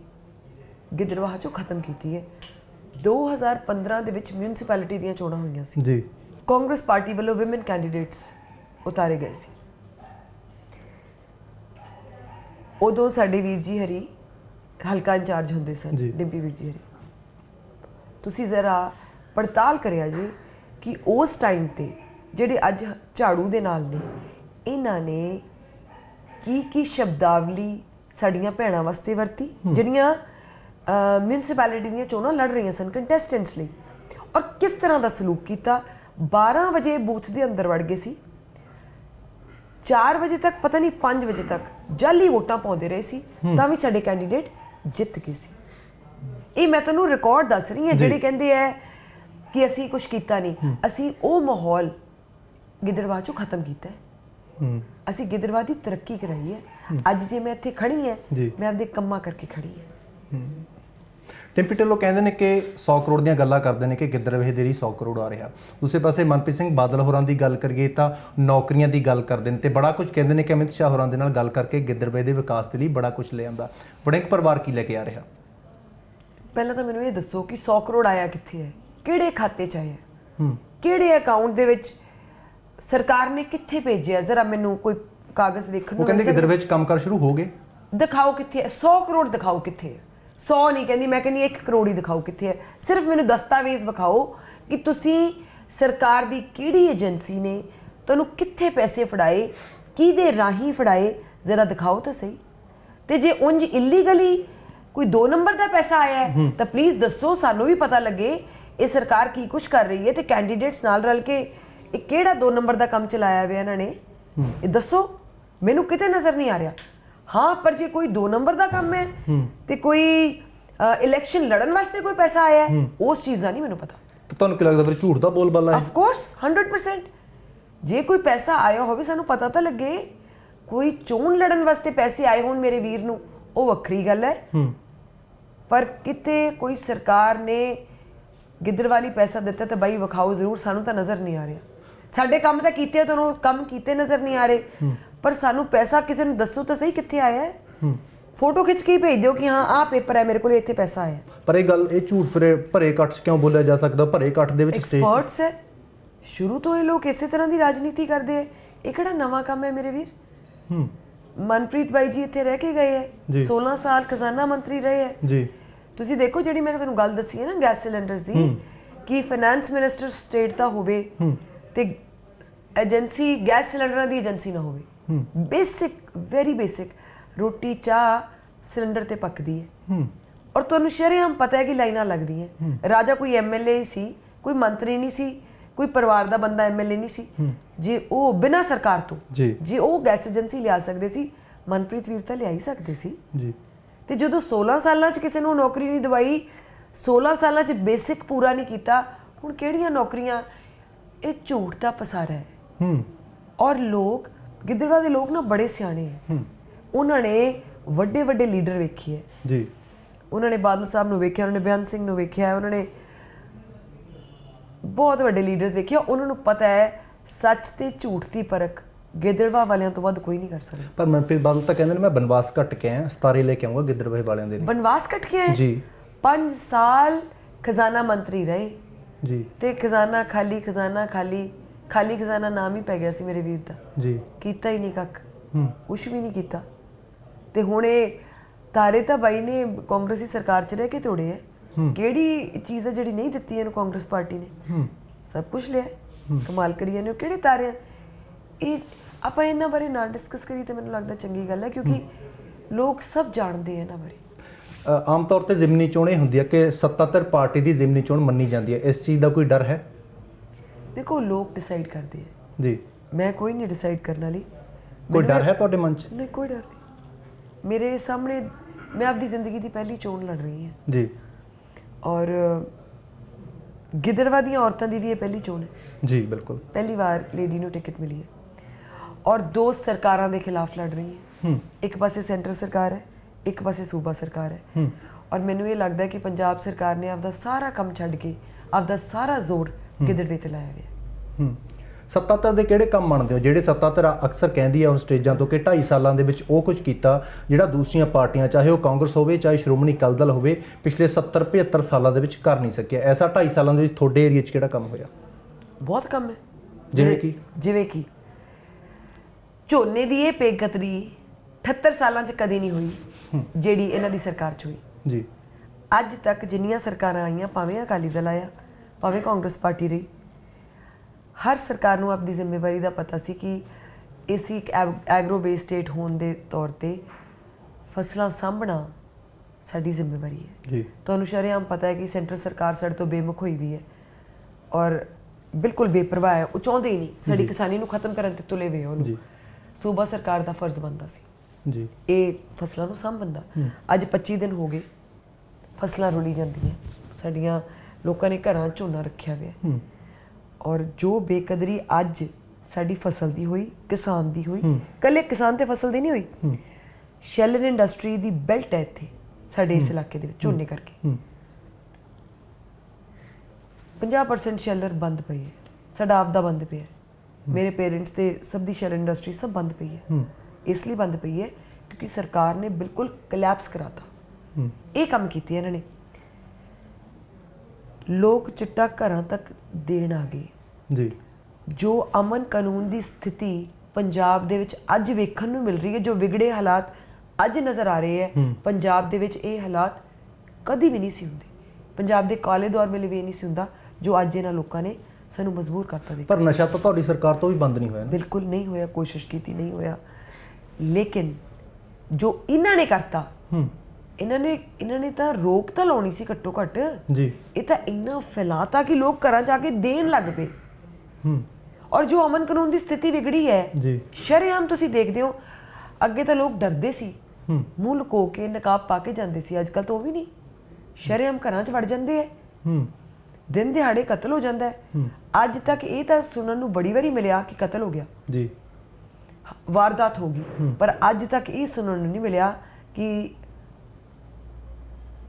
ਗਿੱਦੜਵਾਹ 'ਚੋਂ ਖਤਮ ਕੀਤੀ ਹੈ। 2015 ਦੇ ਵਿੱਚ ਮਿਊਨਿਸਪੈਲਿਟੀ ਦੀਆਂ ਚੋਣਾਂ ਹੋਈਆਂ ਸੀ। ਜੀ। ਕਾਂਗਰਸ ਪਾਰਟੀ ਵੱਲੋਂ ਔਮਨ ਕੈਂਡੀਡੇਟਸ ਉਤਾਰੇ ਗਏ ਸੀ। ਉਦੋਂ ਸਾਡੇ ਵੀਰ ਜੀ ਹਰੀ ਹਲਕਾ ਇੰਚਾਰਜ ਹੁੰਦੇ ਸਨ। ਡਿੰਪੀ ਵੀਰ ਜੀ ਹਰੀ। ਤੁਸੀਂ ਜ਼ਰਾ ਪੜਤਾਲ ਕਰਿਆ ਜੀ ਕਿ ਉਸ ਟਾਈਮ ਤੇ ਜਿਹੜੇ ਅੱਜ ਝਾੜੂ ਦੇ ਨਾਲ ਨੇ ਇਹਨਾਂ ਨੇ ਕੀ ਕੀ ਸ਼ਬਦਾਵਲੀ ਸਾਡੀਆਂ ਭੈਣਾਂ ਵਾਸਤੇ ਵਰਤੀ ਜਿਹੜੀਆਂ ਮਿਊਨਿਸਪੈਲਿਟੀ ਦੀਆਂ ਚੋਣਾਂ ਲੜ ਰਹੀਆਂ ਸਨ ਕੰਟੈਸਟੈਂਟਸ ਲਈ। ਔਰ ਕਿਸ ਤਰ੍ਹਾਂ ਦਾ ਸਲੂਕ ਕੀਤਾ? 12 ਵਜੇ ਬੂਥ ਦੇ ਅੰਦਰ ਵੜ ਗਏ ਸੀ। 4 ਵਜੇ ਤੱਕ ਪਤਾ ਨਹੀਂ 5 ਵਜੇ ਤੱਕ ਜਾਲੀ ਵੋਟਾਂ ਪਾਉਂਦੇ ਰਹੇ ਸੀ ਤਾਂ ਵੀ ਸਾਡੇ ਕੈਂਡੀਡੇਟ ਜਿੱਤ ਗਏ ਸੀ। ਇਹ ਮੈਂ ਤੁਹਾਨੂੰ ਰਿਕਾਰਡ ਦੱਸ ਰਹੀ ਹਾਂ ਜਿਹੜੇ ਕਹਿੰਦੇ ਆ ਕਿ ਅਸੀਂ ਕੁਝ ਕੀਤਾ ਨਹੀਂ। ਅਸੀਂ ਉਹ ਮਾਹੌਲ ਗਿੱਦੜਵਾਹ ਚੋਂ ਖਤਮ ਕੀਤਾ ਹੈ। ਅਸੀਂ ਗਿੱਦੜਵਾਹ ਦੀ ਤਰੱਕੀ ਕਰਾਈ ਹੈ। ਅੱਜ ਜੇ ਮੈਂ ਇੱਥੇ ਖੜੀ ਹਾਂ। ਮੈਂ ਆਪਦੇ ਕੰਮਾਂ ਕਰਕੇ ਖੜੀ ਹਾਂ। ਟਿੰਪੀ ਢਿੱਲੋਂ ਕਹਿੰਦੇ ਨੇ ਕਿ 100 ਕਰੋੜ ਦੀਆਂ ਗੱਲਾਂ ਕਰਦੇ ਨੇ ਕਿ ਗਿੱਦੜਵੇ ਦੇ ਲਈ 100 ਕਰੋੜ ਆ ਰਿਹਾ। ਦੂਸਰੇ ਪਾਸੇ ਮਨਪ੍ਰੀਤ ਸਿੰਘ ਬਾਦਲ ਹੋਰਾਂ ਦੀ ਗੱਲ ਕਰੀਏ ਤਾਂ ਨੌਕਰੀਆਂ ਦੀ ਗੱਲ ਕਰਦੇ ਨੇ ਤੇ ਬੜਾ ਕੁਝ ਕਹਿੰਦੇ ਨੇ ਕਿ ਅਮਿਤ ਸ਼ਾਹ ਹੋਰਾਂ ਦੇ ਨਾਲ ਗੱਲ ਕਰਕੇ ਗਿੱਦੜਵੇ ਦੇ ਵਿਕਾਸ ਦੇ ਲਈ ਬੜਾ ਕੁਝ ਲੈ ਆਂਦਾ। ਵੜਿੰਗ ਪਰਿਵਾਰ ਕੀ ਲੈ ਕੇ ਆ ਰਿਹਾ? ਪਹਿਲਾਂ ਤਾਂ ਮੈਨੂੰ ਇਹ ਦੱਸੋ ਕਿ 100 ਕਰੋੜ ਆਇਆ ਕਿੱਥੇ ਹੈ? ਕਿਹੜੇ ਖਾਤੇ 'ਚ ਆਇਆ? ਹੂੰ। ਕਿਹੜੇ ਅਕਾਊਂਟ ਦੇ ਵਿੱਚ ਸਰਕਾਰ ਨੇ ਕਿੱਥੇ ਭੇਜਿਆ? ਜ਼ਰਾ ਮੈਨੂੰ ਕੋਈ ਕਾਗਜ਼ ਵੇਖਣ ਉਹ ਨੂੰ ਕਹਿੰਦੇ ਮਿਲ ਗਿੱਦੜਵੇ 'ਚ ਕੰਮਕਾਰ ਸ਼ੁਰੂ ਹੋ ਗਏ? ਦਿਖਾਓ ਕਿੱਥੇ ਹੈ? 100 ਕਰੋੜ ਦਿਖਾਓ ਕਿੱਥੇ ਹੈ? 100 ਨਹੀਂ ਕਹਿੰਦੀ ਮੈਂ ਕਹਿੰਦੀ 1 ਕਰੋੜ ਹੀ ਦਿਖਾਓ ਕਿੱਥੇ ਹੈ। ਸਿਰਫ ਮੈਨੂੰ ਦਸਤਾਵੇਜ਼ ਵਿਖਾਓ ਕਿ ਤੁਸੀਂ ਸਰਕਾਰ ਦੀ ਕਿਹੜੀ ਏਜੰਸੀ ਨੇ ਤੁਹਾਨੂੰ ਕਿੱਥੇ ਪੈਸੇ ਫੜਾਏ ਕਿਹਦੇ ਰਾਹੀਂ ਫੜਾਏ? ਜ਼ਰਾ ਦਿਖਾਓ ਤਾਂ ਸਹੀ। ਤੇ ਜੇ ਉਂਝ ਇਲੀਗਲੀ ਕੋਈ 2 ਨੰਬਰ ਦਾ ਪੈਸਾ ਆਇਆ ਹੈ ਤਾਂ ਪਲੀਜ਼ ਦੱਸੋ ਸਾਨੂੰ ਵੀ ਪਤਾ ਲੱਗੇ ਇਹ ਸਰਕਾਰ ਕੀ ਕੁਝ ਕਰ ਰਹੀ ਹੈ ਤੇ ਕੈਂਡੀਡੇਟਸ ਨਾਲ ਰਲ ਕੇ ਇਹ ਕਿਹੜਾ 2 ਨੰਬਰ ਦਾ ਕੰਮ ਚਲਾਇਆ ਹੋਇਆ ਇਹਨਾਂ ਨੇ? ਇਹ ਦੱਸੋ। ਮੈਨੂੰ ਕਿਤੇ ਨਜ਼ਰ ਨਹੀਂ ਆ ਰਿਹਾ। ਹਾਂ ਪਰ ਜੇ ਕੋਈ 2 ਨੰਬਰ ਦਾ ਕੰਮ ਹੈ ਤੇ ਕੋਈ ਇਲੈਕਸ਼ਨ ਲੜਨ ਵਾਸਤੇ ਕੋਈ ਪੈਸਾ ਆਇਆ ਹੈ ਉਸ ਚੀਜ਼ ਦਾ ਨਹੀਂ ਮੈਨੂੰ ਪਤਾ। ਤਾਂ ਤੁਹਾਨੂੰ ਕੀ ਲੱਗਦਾ ਫਿਰ ਝੂਠ ਦਾ ਬੋਲਬਾਲਾ ਹੈ? ਆਫ ਕੋਰਸ 100% ਜੇ ਕੋਈ ਪੈਸਾ ਆਇਆ ਹੋਵੇ ਸਾਨੂੰ ਪਤਾ ਤਾਂ ਲੱਗੇ। ਕੋਈ ਚੋਣ ਲੜਨ ਵਾਸਤੇ ਪੈਸੇ ਆਏ ਹੋਣ ਮੇਰੇ ਵੀਰ ਨੂੰ ਉਹ ਵੱਖਰੀ ਗੱਲ ਹੈ। ਹੂੰ। ਪਰ ਕਿਤੇ ਕੋਈ ਸਰਕਾਰ ਨੇ ਗਿੱਦੜਵਾਲੀ ਪੈਸਾ ਦਿੱਤਾ ਤਾਂ ਬਾਈ ਵਿਖਾਓ ਜ਼ਰੂਰ ਸਾਨੂੰ ਤਾਂ ਨਜ਼ਰ ਨਹੀਂ ਆ ਰਿਹਾ। ਸਾਡੇ ਕੰਮ ਤਾਂ ਕੀਤੇ ਆ, ਤੁਹਾਨੂੰ ਕੰਮ ਕੀਤੇ ਨਜ਼ਰ ਨਹੀਂ ਆ ਰਹੇ। ਪਰ ਸਾਨੂੰ ਪੈਸਾ ਕਿਸੇ ਨੂੰ ਦੱਸੋ ਤਾਂ ਸਹੀ ਕਿੱਥੇ ਆਇਆ ਹੈ। ਹੂੰ। ਫੋਟੋ ਖਿੱਚ ਕੇ ਹੀ ਭੇਜ ਦਿਓ ਕਿ ਹਾਂ ਆਹ ਪੇਪਰ ਹੈ ਮੇਰੇ ਕੋਲ ਇੱਥੇ ਪੈਸਾ ਆਇਆ ਪਰ ਇਹ ਗੱਲ ਇਹ ਝੂਠ ਫਿਰ ਭਰੇ ਇਕੱਠ ਕਿਉਂ ਬੋਲਿਆ ਜਾ ਸਕਦਾ? ਭਰੇ ਇਕੱਠ ਦੇ ਵਿੱਚ ਐਕਸਪਰਟਸ ਹੈ। ਸ਼ੁਰੂ ਤੋਂ ਇਹ ਲੋਕ ਇਸੇ ਤਰ੍ਹਾਂ ਦੀ ਰਾਜਨੀਤੀ ਕਰਦੇ ਹੈ। ਇਹ ਕਿਹੜਾ ਨਵਾਂ ਕੰਮ ਹੈ ਮੇਰੇ ਵੀਰ? ਹੂੰ। ਮਨਪ੍ਰੀਤ ਬਾਈ ਜੀ ਇੱਥੇ ਰਹਿ ਕੇ ਗਏ ਹੈ। ਜੀ। 16 ਸਾਲ ਖਜ਼ਾਨਾ ਮੰਤਰੀ ਰਹੇ ਹੈ। ਜੀ। ਤੁਸੀਂ ਦੇਖੋ ਜਿਹੜੀ ਮੈਂ ਤੁਹਾਨੂੰ ਗੱਲ ਦੱਸੀ ਹੈ ਨਾ ਗੈਸ ਸਿਲੰਡਰਸ ਦੀ ਕਿ ਫਾਈਨੈਂਸ ਮਿਨਿਸਟਰ ਸਟੇਟ ਦਾ ਹੋਵੇ। ਤੇ ਏਜੰਸੀ ਗੈਸ ਸਿਲੰਡਰਾਂ ਦੀ ਏਜੰਸੀ ਨਾ ਹੋਵੇ। ਬੇਸਿਕ ਵੈਰੀ ਬੇਸਿਕ ਰੋਟੀ ਚਾਹ ਸਿਲੰਡਰ ਤੇ ਪੱਕਦੀ ਹੈ। ਔਰ ਤੁਹਾਨੂੰ ਸ਼ਰੇਆਮ ਪਤਾ ਹੈ ਕਿ ਲਾਈਨਾਂ ਲੱਗਦੀਆਂ ਰਾਜਾ ਕੋਈ ਐਮਐਲਏ ਸੀ ਕੋਈ ਮੰਤਰੀ ਨਹੀਂ ਸੀ ਕੋਈ ਪਰਿਵਾਰ ਦਾ ਬੰਦਾ ਐਮਐਲਏ ਨਹੀਂ ਸੀ। ਜੇ ਉਹ ਬਿਨਾਂ ਸਰਕਾਰ ਤੋਂ ਜੀ। ਜੇ ਉਹ ਗੈਸ ਏਜੰਸੀ ਲਿਆ ਸਕਦੇ ਸੀ ਮਨਪ੍ਰੀਤ ਵੀਰ ਤਾਂ ਲਿਆ ਹੀ ਸਕਦੇ ਸੀ। ਜੀ। ਤੇ ਜਦੋਂ 16 ਸਾਲਾਂ 'ਚ ਕਿਸੇ ਨੂੰ ਨੌਕਰੀ ਨਹੀਂ ਦਵਾਈ 16 ਸਾਲਾਂ 'ਚ ਬੇਸਿਕ ਪੂਰਾ ਨਹੀਂ ਕੀਤਾ ਹੁਣ ਕਿਹੜੀਆਂ ਨੌਕਰੀਆਂ ਇਹ ਝੂਠ ਦਾ ਪਸਾਰਾ ਹੈ। ਹੂੰ। ਔਰ ਲੋਕ ਗਿੱਦੜਵਾ ਦੇ ਲੋਕ ਨਾ ਬੜੇ ਸਿਆਣੇ ਹੈ। ਉਹਨਾਂ ਨੇ ਵੱਡੇ ਵੱਡੇ ਲੀਡਰ ਵੇਖੇ ਹੈ। ਜੀ। ਉਹਨਾਂ ਨੇ ਬਾਦਲ ਸਾਹਿਬ ਨੂੰ ਵੇਖਿਆ ਉਹਨਾਂ ਨੇ ਬਿਆਨ ਸਿੰਘ ਨੂੰ ਵੇਖਿਆ ਉਹਨਾਂ ਨੇ ਬਹੁਤ ਵੱਡੇ ਲੀਡਰਸ ਵੇਖਿਆ ਉਹਨਾਂ ਨੂੰ ਪਤਾ ਹੈ ਸੱਚ ਤੇ ਝੂਠ ਦੀ ਪਰਖ ਗਿੱਦੜਵਾ ਵਾਲਿਆਂ ਤੋਂ ਵੱਧ ਕੋਈ ਨਹੀਂ ਕਰ ਸਕਦਾ। ਪਰ ਮਨਪ੍ਰੀਤ ਬਾਦਲ ਤਾਂ ਕਹਿੰਦੇ ਨੇ ਮੈਂ ਬਨਵਾਸ ਕੱਟ ਕੇ ਆਇਆ ਸਤਾਰੇ ਲੈ ਕੇ ਆਉਂਗਾ ਗਿੱਦੜਬਾਹੀ ਵਾਲਿਆਂ ਦੇ ਬਨਵਾਸ ਕੱਟ ਕੇ ਆਏ ਜੀ। 5 ਸਾਲ ਖਜ਼ਾਨਾ ਮੰਤਰੀ ਰਹੇ। ਜੀ। ਤੇ ਖਜ਼ਾਨਾ ਖਾਲੀ ਖਜ਼ਾਨਾ ਖਾਲੀ ਖਾਲੀ ਖਜ਼ਾਨਾ ਨਾਮ ਹੀ ਪੈ ਗਿਆ ਸੀ ਮੇਰੇ ਵੀਰ ਦਾ। ਜੀ। ਕੀਤਾ ਹੀ ਨਹੀਂ ਕੱਖ। ਹੂੰ। ਕੁਛ ਵੀ ਨਹੀਂ ਕੀਤਾ। ਤੇ ਹੁਣ ਇਹ ਤਾਰੇ ਤਾਂ ਬਾਈ ਨੇ ਕਾਂਗਰਸੀ ਸਰਕਾਰ 'ਚ ਰਹਿ ਕੇ ਤੋੜੇ ਹੈ। ਕਿਹੜੀ ਚੀਜ਼ ਹੈ ਜਿਹੜੀ ਨਹੀਂ ਦਿੱਤੀ ਇਹਨੂੰ ਕਾਂਗਰਸ ਪਾਰਟੀ ਨੇ? ਹੂੰ। ਸਭ ਕੁਝ ਲਿਆ। ਕਮਾਲ ਕਰੀ ਜਾਂਦੇ ਹੋ। ਕਿਹੜੇ ਤਾਰੇ? ਇਹ ਆਪਾਂ ਇਹਨਾਂ ਬਾਰੇ ਨਾ ਡਿਸਕਸ ਕਰੀ ਤੇ ਮੈਨੂੰ ਲੱਗਦਾ ਚੰਗੀ ਗੱਲ ਹੈ ਕਿਉਂਕਿ ਲੋਕ ਸਭ ਜਾਣਦੇ ਆ ਇਹਨਾਂ ਬਾਰੇ। ਆਮ ਤੌਰ ਤੇ ਜ਼ਿਮਨੀ ਚੋਣ ਹੁੰਦੀ ਹੈ ਕਿ ਸੱਤਾਧਰ ਪਾਰਟੀ ਦੀ ਜ਼ਿਮਨੀ ਚੋਣ ਮੰਨੀ ਜਾਂਦੀ ਹੈ। ਇਸ ਚੀਜ਼ ਦਾ ਕੋਈ ਡਰ ਹੈ? ਦੇਖੋ ਲੋਕ ਡਿਸਾਈਡ ਕਰਦੇ ਆ ਜੀ। ਮੈਂ ਕੋਈ ਨਹੀਂ ਡਿਸਾਈਡ ਕਰਨ ਵਾਲੀ। ਕੋਈ ਡਰ ਹੈ ਤੁਹਾਡੇ ਮਨ 'ਚ? ਨਹੀਂ ਕੋਈ ਡਰ ਨਹੀਂ। ਮੇਰੇ ਸਾਹਮਣੇ ਮੈਂ ਆਪਦੀ ਜ਼ਿੰਦਗੀ ਦੀ ਪਹਿਲੀ ਚੋਣ ਲੜ ਰਹੀ ਹਾਂ। ਜੀ। ਔਰ ਗਿੱਦੜਵਾ ਦੀਆਂ ਔਰਤਾਂ ਦੀ ਵੀ ਇਹ ਪਹਿਲੀ ਚੋਣ ਹੈ। ਜੀ ਬਿਲਕੁਲ। ਪਹਿਲੀ ਵਾਰ ਲੇਡੀ ਨੂੰ ਟਿਕਟ ਮਿਲੀ ਹੈ। ਔਰ ਦੋ ਸਰਕਾਰਾਂ ਦੇ ਖਿਲਾਫ ਲੜ ਰਹੀ ਹੈ। ਹੂੰ। ਇੱਕ ਪਾਸੇ ਸੈਂਟਰ ਸਰਕਾਰ ਹੈ। ਇੱਕ ਪਾਸੇ ਸੂਬਾ ਸਰਕਾਰ ਹੈ। ਔਰ ਮੈਨੂੰ ਇਹ ਲੱਗਦਾ ਕਿ ਪੰਜਾਬ ਸਰਕਾਰ ਨੇ ਆਪਦਾ ਸਾਰਾ ਕੰਮ ਛੱਡ ਕੇ ਆਪਦਾ ਸਾਰਾ ਜ਼ੋਰ ਗਿੱਦੜਵੇ ਤੇ ਲਾਇਆ ਹੋਇਆ ਹੈ। ਹੂੰ। ਸੱਤਾਧਰ ਦੇ ਕਿਹੜੇ ਕੰਮ ਮੰਨਦੇ ਹੋ? ਜਿਹੜੇ ਸੱਤਾਧਰ ਅਕਸਰ ਕਹਿੰਦੀ ਆ ਉਹ ਸਟੇਜਾਂ ਤੋਂ ਕਿ 2.5 ਸਾਲਾਂ ਦੇ ਵਿੱਚ ਉਹ ਕੁਝ ਕੀਤਾ ਜਿਹੜਾ ਦੂਸਰੀਆਂ ਪਾਰਟੀਆਂ ਚਾਹੇ ਉਹ ਕਾਂਗਰਸ ਹੋਵੇ ਚਾਹੇ ਸ਼੍ਰੋਮਣੀ ਅਕਾਲੀ ਦਲ ਹੋਵੇ ਪਿਛਲੇ 70 75 ਸਾਲਾਂ ਦੇ ਵਿੱਚ ਕਰ ਨਹੀਂ ਸਕਿਆ। ਐਸਾ 2.5 ਸਾਲਾਂ ਦੇ ਵਿੱਚ ਤੁਹਾਡੇ ਏਰੀਆ 'ਚ ਕਿਹੜਾ ਕੰਮ ਹੋਇਆ? ਬਹੁਤ ਕੰਮ ਹੈ। ਜਿਵੇਂ ਕਿ? ਜਿਵੇਂ ਕਿ? ਝੋਨੇ ਦੀ ਇਹ ਪੇਗਤਰੀ 78 ਸਾਲਾਂ 'ਚ ਕਦੀ ਨਹੀਂ ਹੋਈ। ਜਿਹੜੀ ਇਹਨਾਂ ਦੀ ਸਰਕਾਰ 'ਚ ਹੋਈ। ਜੀ। ਅੱਜ ਤੱਕ ਜਿੰਨੀਆਂ ਸਰਕਾਰਾਂ ਆਈਆਂ ਭਾਵੇਂ ਅਕਾਲੀ ਦਲ ਆਇਆ ਭਾਵੇਂ ਕਾਂਗਰਸ ਪਾਰਟੀ ਰਹੀ ਹਰ ਸਰਕਾਰ ਨੂੰ ਆਪਣੀ ਜ਼ਿੰਮੇਵਾਰੀ ਦਾ ਪਤਾ ਸੀ ਕਿ ਇਸੀ ਇੱਕ ਐਗਰੋ ਬੇਸ ਸਟੇਟ ਹੋਣ ਦੇ ਤੌਰ ਤੇ ਫਸਲਾਂ ਸਾਂਭਣਾ ਸਾਡੀ ਜ਼ਿੰਮੇਵਾਰੀ ਹੈ। ਜੀ। ਤੁਹਾਨੂੰ ਸ਼ਰੇਆਮ ਪਤਾ ਹੈ ਕਿ ਸੈਂਟਰ ਸਰਕਾਰ ਸਾਡੇ ਤੋਂ ਬੇਮੁਖ ਹੋਈ ਵੀ ਹੈ ਔਰ ਬਿਲਕੁਲ ਬੇਪਰਵਾਹ ਹੈ ਉਹ ਚਾਹੁੰਦੇ ਹੀ ਨਹੀਂ। ਸਾਡੀ ਕਿਸਾਨੀ ਨੂੰ ਖਤਮ ਕਰਨ ਤੇ ਤੁਲੇ ਹੋਏ ਉਹਨੂੰ। ਜੀ। ਸੂਬਾ ਸਰਕਾਰ ਦਾ ਫਰਜ਼ ਬਣਦਾ ਸੀ। ਜੀ। ਇਹ ਫਸਲਾਂ ਨੂੰ ਸਾਂਭਣ ਦਾ। ਅੱਜ 25 ਦਿਨ ਹੋ ਗਏ ਫਸਲਾਂ ਰੁਲੀ ਜਾਂਦੀਆਂ। ਸਾਡੀਆਂ ਲੋਕਾਂ ਨੇ ਘਰਾਂ ਝੋਨਾ ਰੱਖਿਆ ਹੋਇਆ। ਔਰ ਜੋ ਬੇਕਦਰੀ ਅੱਜ ਸਾਡੀ ਫਸਲ ਦੀ ਹੋਈ ਕਿਸਾਨ ਦੀ ਹੋਈ ਕੱਲੇ ਕਿਸਾਨ ਤੇ ਫਸਲ ਦੀ ਨਹੀਂ ਹੋਈ। ਸ਼ੈਲਰ ਇੰਡਸਟਰੀ ਦੀ ਬੈਲਟ ਹੈ ਇੱਥੇ ਸਾਡੇ ਇਸ ਇਲਾਕੇ ਦੇ ਵਿੱਚ ਝੋਨੇ ਕਰਕੇ। ਹੂੰ। 50% ਸ਼ੈਲਰ ਬੰਦ ਪਈ ਹੈ। ਸਾਡਾ ਆਪ ਦਾ ਬੰਦ ਪਿਆ ਮੇਰੇ ਪੇਰੈਂਟਸ ਤੇ ਸਭ ਦੀ ਸ਼ੈਲਰ ਇੰਡਸਟਰੀ ਸਭ ਬੰਦ ਪਈ ਹੂੰ। ਇਸ ਲਈ ਬੰਦ ਪਈ ਹੈ ਕਿਉਂਕਿ ਸਰਕਾਰ ਨੇ ਬਿਲਕੁਲ ਕੋਲੈਪਸ ਕਰਾਤਾ। ਇਹ ਕੰਮ ਕੀਤੇ ਇਹਨਾਂ ਨੇ। ਲੋਕ ਚਿੱਟਾ ਘਰਾਂ ਤੱਕ ਦੇਣ ਆ ਗਏ। ਜੀ। ਜੋ ਅਮਨ ਕਾਨੂੰਨ ਦੀ ਸਥਿਤੀ ਪੰਜਾਬ ਦੇ ਵਿੱਚ ਅੱਜ ਵੇਖਣ ਨੂੰ ਮਿਲ ਰਹੀ ਹੈ ਜੋ ਵਿਗੜੇ ਹਾਲਾਤ ਅੱਜ ਨਜ਼ਰ ਆ ਰਹੇ ਹੈ ਪੰਜਾਬ ਦੇ ਵਿੱਚ ਇਹ ਹਾਲਾਤ ਕਦੀ ਵੀ ਨਹੀਂ ਸੀ ਹੁੰਦੇ। ਪੰਜਾਬ ਦੇ ਕਾਲੇ ਦੌਰ ਵੇਲੇ ਵੀ ਨਹੀਂ ਸੀ ਹੁੰਦਾ ਜੋ ਅੱਜ ਇਹਨਾਂ ਲੋਕਾਂ ਨੇ ਸਾਨੂੰ ਮਜਬੂਰ ਕਰਤਾ ਦੇ ਪਰ ਨਸ਼ਾ ਤਾਂ ਤੁਹਾਡੀ ਸਰਕਾਰ ਤੋਂ ਵੀ ਬੰਦ ਨਹੀਂ ਹੋਇਆ ਨਾ। ਬਿਲਕੁਲ ਨਹੀਂ ਹੋਇਆ ਕੋਸ਼ਿਸ਼ ਕੀਤੀ ਨਹੀਂ ਹੋਇਆ। ਲੇਕਿਨ ਜੋ ਇਹਨਾਂ ਨੇ ਕਰਤਾ ਹੂੰ। ਇਹਨਾਂ ਨੇ ਇਹਨਾਂ ਨੇ ਤਾਂ ਰੋਕ ਤਾਂ ਲਾਉਣੀ ਸੀ ਘੱਟੋ ਘੱਟ। ਜੀ। ਇਹ ਤਾਂ ਇੰਨਾ ਫੈਲਾਤਾ ਕਿ ਲੋਕ ਘਰਾਂ ਜਾ ਕੇ ਦੇਣ ਲੱਗ ਪਏ। ਹੂੰ। ਔਰ ਜੋ ਅਮਨ ਕਾਨੂੰਨ ਦੀ ਸਥਿਤੀ ਵਿਗੜੀ ਹੈ ਜੀ। ਸ਼ਰੇਆਮ ਤੁਸੀਂ ਦੇਖਦੇ ਹੋ ਅੱਗੇ ਤਾਂ ਲੋਕ ਡਰਦੇ ਸੀ। ਹੂੰ। ਮੂੰਹ ਲੁਕੋ ਕੇ ਨਕਾਬ ਪਾ ਕੇ ਜਾਂਦੇ ਸੀ ਅੱਜ ਕੱਲ ਤਾਂ ਉਹ ਵੀ ਨਹੀਂ। ਸ਼ਰੇਆਮ ਘਰਾਂ 'ਚ ਵੜ ਜਾਂਦੇ ਐ ਹੂੰ। ਦਿਨ ਦਿਹਾੜੇ ਕਤਲ ਹੋ ਜਾਂਦਾ ਹੈ। ਅੱਜ ਤੱਕ ਇਹ ਤਾਂ ਸੁਣਨ ਨੂੰ ਬੜੀ ਵਾਰੀ ਮਿਲਿਆ ਕਿ ਕਤਲ ਹੋ ਗਿਆ। ਜੀ। ਵਾਰਦਾਤ ਹੋ ਗਈ। ਪਰ ਅੱਜ ਤੱਕ ਇਹ ਸੁਣਨ ਨੂੰ ਨਹੀਂ ਮਿਲਿਆ ਕਿ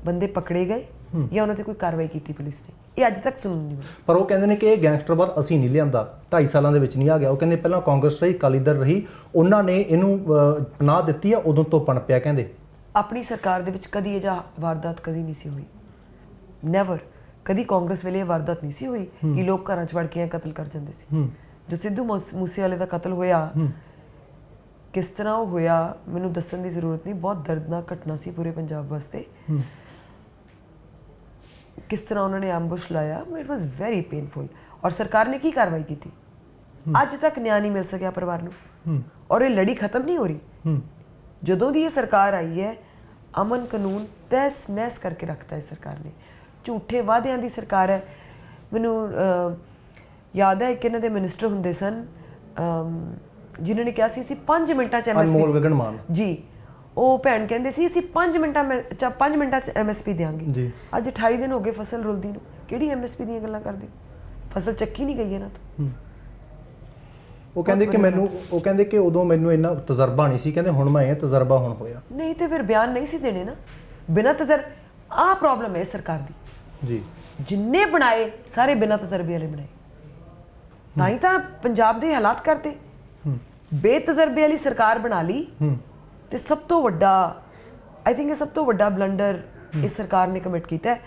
ਬੰਦੇ ਪਕੜੇ ਗਏ ਜਾਂ ਉਹਨਾਂ ਤੇ ਕੋਈ ਕਾਰਵਾਈ ਕੀਤੀ ਪੁਲਿਸ ਨੇ। ਇਹ ਅੱਜ ਤੱਕ ਸੁਣਨ ਨਹੀਂ ਮਿਲਿਆ। ਪਰ ਉਹ ਕਹਿੰਦੇ ਨੇ ਕਿ ਇਹ ਗੈਂਗਸਟਰਵਾਦ ਅਸੀਂ ਨਹੀਂ ਲਿਆਂਦਾ। 2.5 ਸਾਲਾਂ ਦੇ ਵਿੱਚ ਨਹੀਂ ਆ ਗਿਆ। ਉਹ ਕਹਿੰਦੇ ਪਹਿਲਾਂ ਕਾਂਗਰਸ ਰਹੀ ਅਕਾਲੀ ਦਲ ਰਹੀ ਉਹਨਾਂ ਨੇ ਇਹਨੂੰ ਪਨਾਹ ਦਿੱਤੀ ਆ ਉਦੋਂ ਤੋਂ ਪਣਪਿਆ ਕਹਿੰਦੇ। ਆਪਣੀ ਸਰਕਾਰ ਦੇ ਵਿੱਚ ਕਦੀ ਇਹ ਜਿਹਾ ਵਾਰਦਾਤ ਕਦੀ ਨਹੀਂ ਸੀ ਹੋਈ। ਨੈਵਰ ਕਦੀ ਕਾਂਗਰਸ ਵੇਲੇ ਵਾਰਦਾਤ ਨਹੀਂ ਸੀ ਹੋਈ ਕਿ ਲੋਕ ਘਰਾਂ 'ਚ ਵੜ ਕੇ ਕਤਲ ਕਰ ਜਾਂਦੇ ਸੀ। ਜੋ ਸਿੱਧੂ ਮੂਸ- ਮੂਸੇਵਾਲੇ ਦਾ ਕਤਲ ਹੋਇਆ ਕਿਸ ਤਰ੍ਹਾਂ ਉਹ ਹੋਇਆ ਮੈਨੂੰ ਦੱਸਣ ਦੀ ਜ਼ਰੂਰਤ ਨਹੀਂ। ਬਹੁਤ ਦਰਦਨਾਕ ਘਟਨਾ ਸੀ ਪੂਰੇ ਪੰਜਾਬ ਵਾਸਤੇ। ਕਿਸ ਤਰ੍ਹਾਂ ਉਹਨਾਂ ਨੇ ਐਂਬੁਸ਼ ਲਾਇਆ ਇਟ ਵਾਸ ਵੈਰੀ ਪੇਨਫੁਲ ਔਰ ਸਰਕਾਰ ਨੇ ਕੀ ਕਾਰਵਾਈ ਕੀਤੀ? ਅੱਜ ਤੱਕ ਨਿਆਂ ਨਹੀਂ ਮਿਲ ਸਕਿਆ ਪਰਿਵਾਰ ਨੂੰ। ਔਰ ਇਹ ਲੜੀ ਖਤਮ ਨਹੀਂ ਹੋ ਰਹੀ। ਜਦੋਂ ਦੀ ਇਹ ਸਰਕਾਰ ਆਈ ਹੈ ਅਮਨ ਕਾਨੂੰਨ ਤਹਿਸ ਨਹਿਸ ਕਰਕੇ ਰੱਖਤਾ ਹੈ ਸਰਕਾਰ ਨੇ। ਝੂਠੇ ਵਾਅਦਿਆਂ ਦੀ ਸਰਕਾਰ ਹੈ। ਮੈਨੂੰ ਯਾਦ ਹੈ ਕਿ ਇਹਨਾਂ ਦੇ ਮਿਨਿਸਟਰ ਹੁੰਦੇ ਸਨ ਜਿਨ੍ਹਾਂ ਨੇ ਕਿਹਾ ਸੀ ਅਸੀਂ 5 ਮਿੰਟਾਂ ਚ ਅਨਮੋਲ ਐਮਐਸਪੀ ਗਗਨ ਮਾਨ। ਜੀ ਉਹ ਭੈਣ ਕਹਿੰਦੇ ਸੀ ਅਸੀਂ 5 ਮਿੰਟਾਂ ਮੈਂ 5 ਮਿੰਟਾਂ ਚ ਐਮਐਸਪੀ ਦੇਾਂਗੇ ਜੀ। ਅੱਜ 28 ਦਿਨ ਹੋ ਗਏ ਫਸਲ ਰੁਲਦੀ ਨੂੰ। ਕਿਹੜੀ ਐਮਐਸਪੀ ਦੀਆਂ ਗੱਲਾਂ ਕਰਦੇ? ਫਸਲ ਚੱਕੀ ਨਹੀਂ ਗਈ ਇਹਨਾਂ ਤੋਂ। ਉਹ ਕਹਿੰਦੇ ਕਿ ਮੈਨੂੰ ਉਹ ਕਹਿੰਦੇ ਕਿ ਉਦੋਂ ਮੈਨੂੰ ਇੰਨਾ ਤਜਰਬਾ ਨਹੀਂ ਸੀ ਕਹਿੰਦੇ ਹੁਣ ਮੈਂ ਇਹ ਤਜਰਬਾ ਹੁਣ ਹੋਇਆ। ਨਹੀਂ ਤੇ ਫਿਰ ਬਿਆਨ ਨਹੀਂ ਸੀ ਦੇਣੇ ਨਾ। ਬਿਨਾਂ ਤਜਰ ਆਹ ਪ੍ਰੋਬਲਮ ਹੈ ਸਰਕਾਰ ਦੀ। ਜੀ। ਜਿੰਨੇ ਬਣਾਏ ਸਾਰੇ ਬਿਨਾਂ ਤਜਰਬੇ ਵਾਲੇ ਬਣਾਏ। ਤਾਂ ਹੀ ਤਾਂ ਪੰਜਾਬ ਦੇ ਹਾਲਾਤ ਕਰਤੇ ਹੂੰ ਬੇਤਜਰਬੇ ਵਾਲੀ ਸਰਕਾਰ ਬਣਾ ਲਈ ਤੇ ਸਭ ਤੋਂ ਵੱਡਾ ਆਈ ਥਿੰਕ ਇਹ ਸਭ ਤੋਂ ਵੱਡਾ ਬਲੰਡਰ ਇਸ ਸਰਕਾਰ ਨੇ ਕਮਿਟ ਕੀਤਾ ਹੈ।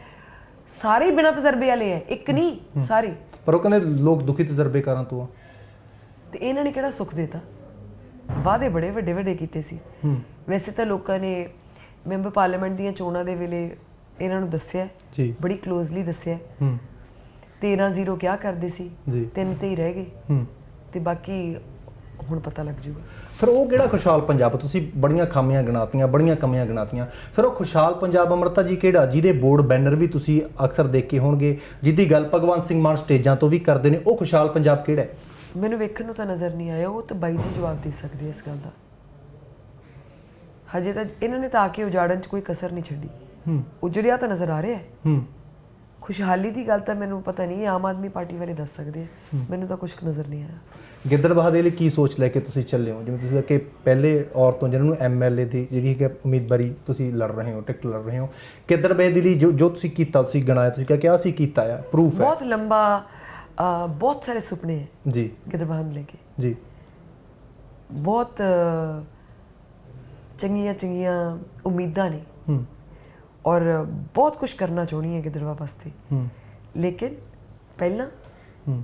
ਸਾਰੇ ਬਿਨਾਂ ਤਜਰਬੇ ਵਾਲੇ ਹੈ ਇੱਕ ਨਹੀਂ ਸਾਰੇ। ਪਰ ਉਹ ਕਹਿੰਦੇ ਲੋਕ ਦੁਖੀ ਤਜਰਬੇਕਾਰਾਂ ਤੋਂ ਆ। ਤੇ ਇਹਨਾਂ ਨੇ ਕਿਹੜਾ ਸੁੱਖ ਦਿੱਤਾ? ਵਾਅਦੇ ਬੜੇ ਵੱਡੇ ਵੱਡੇ ਕੀਤੇ ਸੀ। ਵੈਸੇ ਤਾਂ ਲੋਕਾਂ ਨੇ ਮੈਂਬਰ ਪਾਰਲੀਮੈਂਟ ਦੀਆਂ ਚੋਣਾਂ ਦੇ ਵੇਲੇ ਇਹਨਾਂ ਨੂੰ ਦੱਸਿਆ ਜੀ। ਬੜੀ ਕਲੋਜ਼ਲੀ ਦੱਸਿਆ ਹੂੰ। 13-0 ਕਿਆ ਕਰਦੇ ਸੀ? ਤਿੰਨ ਤੇ ਹੀ ਰਹਿ ਗਏ। ਹੂੰ। ਤੇ ਬਾਕੀ ਹੁਣ ਪਤਾ ਲੱਗ ਜੂਗਾ। ਫਿਰ ਉਹ ਕਿਹੜਾ ਖੁਸ਼ਹਾਲ ਪੰਜਾਬ? ਤੁਸੀਂ ਬੜੀਆਂ ਖਾਮੀਆਂ ਗਣਾਤੀਆਂ ਬੜੀਆਂ ਕਮੀਆਂ ਗਣਾਤੀਆਂ। ਫਿਰ ਉਹ ਖੁਸ਼ਹਾਲ ਪੰਜਾਬ ਅਮਰਤਾ ਜੀ ਕਿਹੜਾ? ਜਿਹਦੇ ਬੋਰਡ ਬੈਨਰ ਵੀ ਤੁਸੀਂ ਅਕਸਰ ਦੇਖੇ ਹੋਣਗੇ ਜਿਹਦੀ ਗੱਲ ਭਗਵੰਤ ਸਿੰਘ ਮਾਨ ਸਟੇਜਾਂ ਤੋਂ ਵੀ ਕਰਦੇ ਨੇ। ਉਹ ਖੁਸ਼ਹਾਲ ਪੰਜਾਬ ਕਿਹੜਾ ਹੈ? ਮੈਨੂੰ ਵੇਖਣ ਨੂੰ ਤਾਂ ਨਜ਼ਰ ਨਹੀਂ ਆਇਆ। ਉਹ ਤਾਂ ਬਾਈ ਜੀ ਜਵਾਬ ਦੇ ਸਕਦੇ ਇਸ ਗੱਲ ਦਾ। ਹਜੇ ਤਾਂ ਇਹਨਾਂ ਨੇ ਤਾਂ ਆ ਕੇ ਉਜਾੜਨ 'ਚ ਕੋਈ ਕਸਰ ਨਹੀਂ ਛੱਡੀ। ਹੂੰ। ਉਜੜਿਆ ਤਾਂ ਨਜ਼ਰ ਆ ਰਿਹਾ ਹੈ। ਹੂੰ। ਖੁਸ਼ਹਾਲੀ ਦੀ ਗੱਲ ਤਾਂ ਮੈਨੂੰ ਪਤਾ ਨਹੀਂ ਆਮ ਆਦਮੀ ਪਾਰਟੀ ਵਾਲੇ ਦੱਸ ਸਕਦੇ ਆ। ਮੈਨੂੰ ਤਾਂ ਕੁਝ ਨਜ਼ਰ ਨਹੀਂ ਆਇਆ। ਗਿੱਦੜਬਾਹਾ ਦੇ ਲਈ ਕੀ ਸੋਚ ਲੈ ਕੇ ਤੁਸੀਂ ਚੱਲੇ ਹੋ? ਜਿਵੇਂ ਤੁਸੀਂ ਕਿ ਪਹਿਲੇ ਔਰਤੋਂ ਜਿਹਨਾਂ ਨੂੰ ਐਮਐਲਏ ਦੀ ਜਿਹੜੀ ਹੈ ਉਮੀਦਵਾਰੀ ਤੁਸੀਂ ਲੜ ਰਹੇ ਹੋ ਟਿਕਟ ਲੜ ਰਹੇ ਹੋ ਗਿੱਦੜਬਾਹਾ ਦੇ ਲਈ ਜੋ ਜੋ ਤੁਸੀਂ ਕੀਤਾ ਤੁਸੀਂ ਗਣਾਇਆ ਤੁਸੀਂ ਕਿਹਾ ਕਿ ਅਸੀਂ ਕੀਤਾ ਆ ਪ੍ਰੂਫ ਹੈ। ਬਹੁਤ ਲੰਬਾ ਬਹੁਤ ਸਾਰੇ ਸੁਪਨੇ ਹੈ ਜੀ। ਗਿੱਦੜਬਾਹਾ ਨੂੰ ਲੈ ਕੇ। ਜੀ। ਬਹੁਤ ਚੰਗੀਆਂ ਚੰਗੀਆਂ ਉਮੀਦਾਂ ਨੇ। ਹੂੰ। ਔਰ ਬਹੁਤ ਕੁਝ ਕਰਨਾ ਚਾਹੁੰਦੀ ਹੈ ਗਿੱਦੜਬਾਹਾ ਵਾਸਤੇ ਹੂੰ ਲੇਕਿਨ ਪਹਿਲਾਂ ਹੂੰ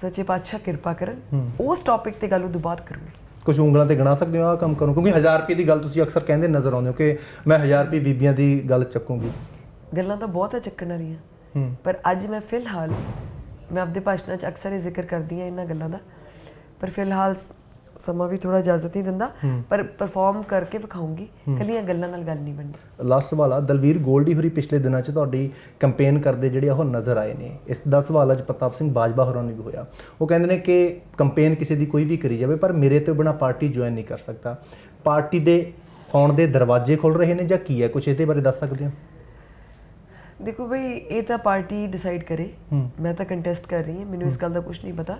ਸੱਚੇ ਪਾਤਸ਼ਾਹ ਕਿਰਪਾ ਕਰਨ। ਉਸ ਟੌਪਿਕ ਤੇ ਗੱਲ ਉਦੋਂ ਬਾਅਦ ਕਰੂੰਗੀ ਕੁਝ ਉਂਗਲਾਂ ਤੇ ਗਣਾ ਸਕਦੇ ਹੋ ਆਹ ਕੰਮ ਕਰੂੰ ਕਿਉਂਕਿ 1000 ਰੁਪਏ ਦੀ ਗੱਲ ਤੁਸੀਂ ਅਕਸਰ ਕਹਿੰਦੇ ਨਜ਼ਰ ਆਉਂਦੇ ਹੋ ਕਿ ਮੈਂ 1000 ਰੁਪਏ ਬੀਬੀਆਂ ਦੀ ਗੱਲ ਚੱਕੂੰਗੀ ਗੱਲਾਂ ਤਾਂ ਬਹੁਤ ਹੈ ਚੱਕਣ ਵਾਲੀਆਂ ਹੂੰ ਪਰ ਅੱਜ ਮੈਂ ਫਿਲਹਾਲ ਮੈਂ ਆਪਦੇ ਭਾਸ਼ਣਾਂ 'ਚ ਅਕਸਰ ਇਹ ਜ਼ਿਕਰ ਕਰਦੀ ਹਾਂ ਇਹਨਾਂ ਗੱਲਾਂ ਦਾ ਪਰ ਫਿਲਹਾਲ ਸਮਾਂ ਵੀ ਥੋੜਾ ਇਜਾਜ਼ਤ ਨਹੀਂ ਦਿੰਦਾ ਪਰ ਪਰਫਾਰਮ ਕਰਕੇ ਵਿਖਾਉਂਗੀ ਕੱਲੀਆਂ ਗੱਲਾਂ ਨਾਲ ਗੱਲ ਨਹੀਂ ਬਣਨੀ ਲਾਸਟ ਸਵਾਲ ਆ ਦਲਵੀਰ ਗੋਲਡੀ ਹੋਰੀ ਪਿਛਲੇ ਦਿਨਾਂ 'ਚ ਤੁਹਾਡੀ ਕੈਂਪੇਨ ਕਰਦੇ ਜਿਹੜੇ ਉਹ ਨਜ਼ਰ ਆਏ ਨੇ। ਇਸ ਦਾ ਸਵਾਲ ਅੱਜ ਪ੍ਰਤਾਪ ਸਿੰਘ ਬਾਜਵਾ ਹੋਰਾਂ ਨੂੰ ਵੀ ਹੋਇਆ। ਉਹ ਕਹਿੰਦੇ ਨੇ ਕਿ ਕੈਂਪੇਨ ਕਿਸੇ ਦੀ ਕੋਈ ਵੀ ਕਰੀ ਜਾਵੇ ਪਰ ਮੇਰੇ ਤੋਂ ਬਿਨਾ ਪਾਰਟੀ ਜੁਆਇਨ ਨਹੀਂ ਕਰ ਸਕਦਾ। ਪਾਰਟੀ ਦੇ ਆਉਣ ਦੇ ਦਰਵਾਜ਼ੇ ਖੁੱਲ ਰਹੇ ਨੇ ਜਾਂ ਕੀ ਹੈ? ਕੁਝ ਇਹਦੇ ਬਾਰੇ ਦੱਸ ਸਕਦੇ ਹੋ? ਦੇਖੋ ਬਈ ਇਹ ਤਾਂ ਪਾਰਟੀ ਡਿਸਾਈਡ ਕਰੇ। ਮੈਂ ਤਾਂ ਕੰਟੈਸਟ ਕਰ ਰਹੀ ਹਾਂ ਮੈਨੂੰ ਇਸ ਗੱਲ ਦਾ ਕੁਝ ਨਹੀਂ ਪਤਾ।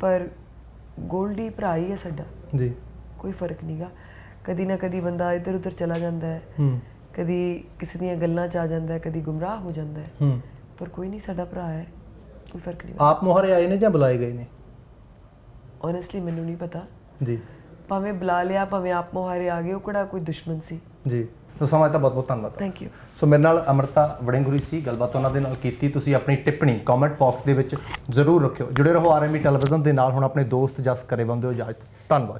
ਪਰ ਗੋਲਡੀ ਭਰਾ ਹੀ ਹੈ ਸਾਡਾ। ਜੀ। ਕੋਈ ਫ਼ਰਕ ਨਹੀਂਗਾ ਕਦੀ ਨਾ ਕਦੀ ਬੰਦਾ ਇੱਧਰ ਉੱਧਰ ਚਲਾ ਜਾਂਦਾ ਹੈ। ਹੂੰ। ਕਦੀ ਕਿਸੇ ਦੀਆਂ ਗੱਲਾਂ 'ਚ ਆ ਜਾਂਦਾ ਹੈ ਕਦੀ ਗੁੰਮਰਾਹ ਹੋ ਜਾਂਦਾ ਹੈ। ਹੂੰ। ਪਰ ਕੋਈ ਨਹੀਂ ਸਾਡਾ ਭਰਾ ਹੈ। ਕੋਈ ਫ਼ਰਕ ਨਹੀਂ ਆਪ ਮੁਹਾਰੇ ਆਏ ਨੇ ਜਾਂ ਬੁਲਾਏ ਗਏ ਨੇ? ਓਨੈਸਟਲੀ ਮੈਨੂੰ ਨਹੀਂ ਪਤਾ। ਜੀ। ਭਾਵੇਂ ਬੁਲਾ ਲਿਆ ਭਾਵੇਂ ਆਪ ਮੁਹਾਰੇ ਆ ਗਏ ਉਹ ਕਿਹੜਾ ਕੋਈ ਦੁਸ਼ਮਣ ਸੀ? ਜੀ। ਸੋ ਸਮਾਂ ਦਿੱਤਾ ਬਹੁਤ ਬਹੁਤ ਧੰਨਵਾਦ। ਥੈਂਕ ਯੂ ਸੋ ਮੇਰੇ ਨਾਲ ਅਮਰਤਾ ਵੜਿੰਗੁਰੀ ਸੀ ਗੱਲਬਾਤ ਉਹਨਾਂ ਦੇ ਨਾਲ ਕੀਤੀ ਤੁਸੀਂ ਆਪਣੀ ਟਿੱਪਣੀ ਕਮੈਂਟ ਬਾਕਸ ਦੇ ਵਿੱਚ ਜ਼ਰੂਰ ਰੱਖਿਓ। ਜੁੜੇ ਰਹੋ ਆਰਐਮੀ ਟੈਲੀਵਿਜ਼ਨ ਦੇ ਨਾਲ ਹੁਣ ਆਪਣੇ ਦੋਸਤ ਜਸ ਕਰੇ ਬੰਦੇ ਹੋ ਇਜਾਜ਼ਤ ਧੰਨਵਾਦ।